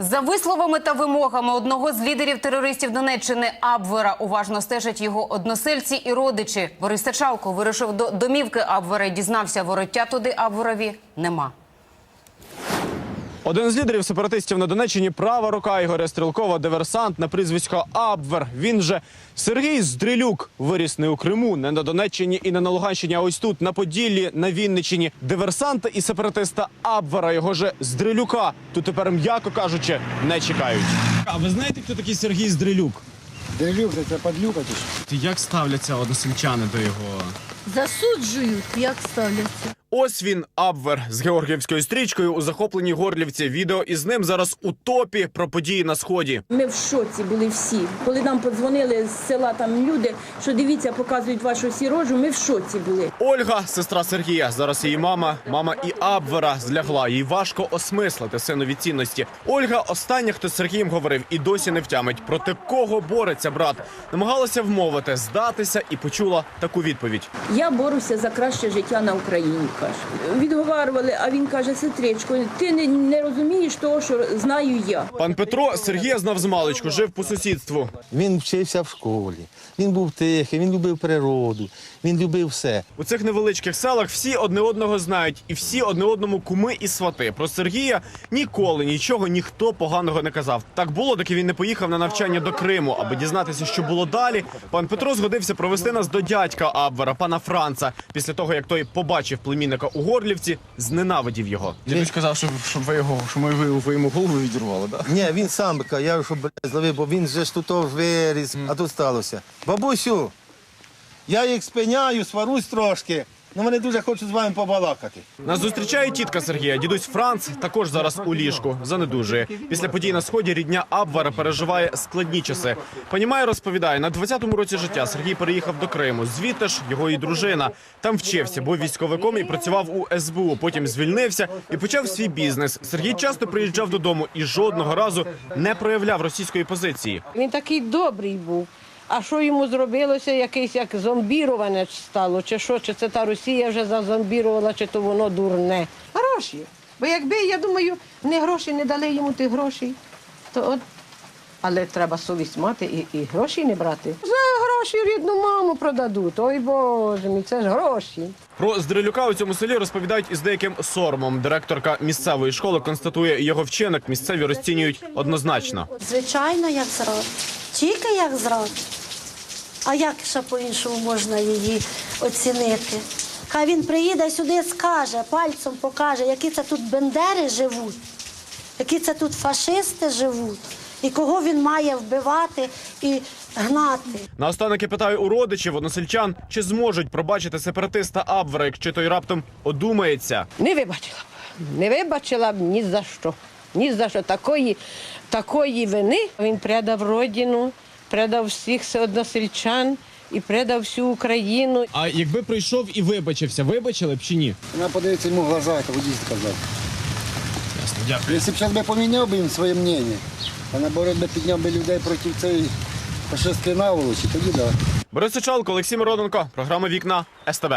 За висловами та вимогами одного з лідерів терористів Донеччини Абвера уважно стежать його односельці і родичі. Борис Сачалко вирушив до домівки Абвера і дізнався, вороття туди Абверові нема. Один з лідерів сепаратистів на Донеччині права рука Ігоря Стрілкова, диверсант на прізвисько Абвер. Він же Сергій Здрилюк виріс не у Криму, не на Донеччині і не на Луганщині, а ось тут, на Поділлі, на Вінниччині. Диверсанта і сепаратиста Абвера, його же Здрилюка. Тут тепер, м'яко кажучи, не чекають. А ви знаєте, хто такий Сергій Здрилюк? Дрелюк, це подлюка чи що? Як ставляться односельчани до його? Засуджують, як ставляться. Ось він Абвер з георгіївською стрічкою у захопленій Горлівці. Відео із ним зараз у топі про події на сході. Ми в шоці були всі. Коли нам подзвонили з села там люди, що дивіться, показують вашу всі рожу, ми в шоці були. Ольга, сестра Сергія, зараз її мама, мама і Абвера злягла. Їй важко осмислити синові цінності. Ольга остання, хто з Сергієм говорив, і досі не втямить. Проти кого бореться брат? Намагалася вмовити, здатися і почула таку відповідь. Я борюся за краще життя на Україні. Каже. Відговарювали, а він каже: сестричко, ти не, не розумієш того, що знаю я. Пан Петро Сергія знав з маличку, жив по сусідству. Він вчився в школі, він був тихий, він любив природу, він любив все. У цих невеличких селах всі одне одного знають, і всі одне одному куми і свати. Про Сергія ніколи нічого ніхто поганого не казав. Так було, доки він не поїхав на навчання до Криму. Аби дізнатися, що було далі. Пан Петро згодився провести нас до дядька Абвера, пана Франца. Після того, як той побачив племінника у Горлівці, зненавидів його. Дідусь казав, щоб, щоб ви його, що ми ви, ви йому голову відірвали, так? Ні, він сам каже, я що блядь, зловив, бо він же ж тут виріс, а тут сталося. Бабусю, я їх спиняю, сварусь трошки. Ну вони дуже хочуть з вами побалакати. Нас зустрічає тітка Сергія. Дідусь Франц також зараз у ліжку. Занедужує. Після подій на сході рідня Абвара переживає складні часи. Понімає, розповідає, на 20-му році життя Сергій переїхав до Криму. Звідти ж його і дружина. Там вчився, був військовиком і працював у СБУ. Потім звільнився і почав свій бізнес. Сергій часто приїжджав додому і жодного разу не проявляв російської позиції. Він такий добрий був. А що йому зробилося, якесь як зомбіруване стало, чи що, чи це та Росія вже зазомбірувала, чи то воно дурне. Гроші. Бо якби, я думаю, не гроші не дали йому тих грошей, то от. Але треба совість мати і, і гроші не брати. За гроші рідну маму продадуть. Ой Боже мій, це ж гроші. Про Здрилюка у цьому селі розповідають із деяким соромом. Директорка місцевої школи констатує його вчинок. Місцеві розцінюють однозначно. Звичайно, як зрад. Тільки як зрад. А як ще по-іншому можна її оцінити? Хай він приїде сюди, скаже, пальцем покаже, які це тут бендери живуть, які це тут фашисти живуть, і кого він має вбивати і гнати. Наостанок я питаю у родичів односельчан, чи зможуть пробачити сепаратиста Абвера, якщо той раптом одумається. Не вибачила б. Не вибачила б ні за що. Ні за що. Такої, такої вини він предав родину, предав всіх односельчан і предав всю Україну. А якби прийшов і вибачився, вибачили б чи ні? Вона подивиться йому в глаза, як водій сказав. Ясно, дякую. Якщо б зараз би поміняв би їм своє мнення, а наоборот би підняв би людей проти цієї фашистської наволочі, тоді так. Да. Борис Сичалко, Олексій Мироненко, програма Вікна СТБ.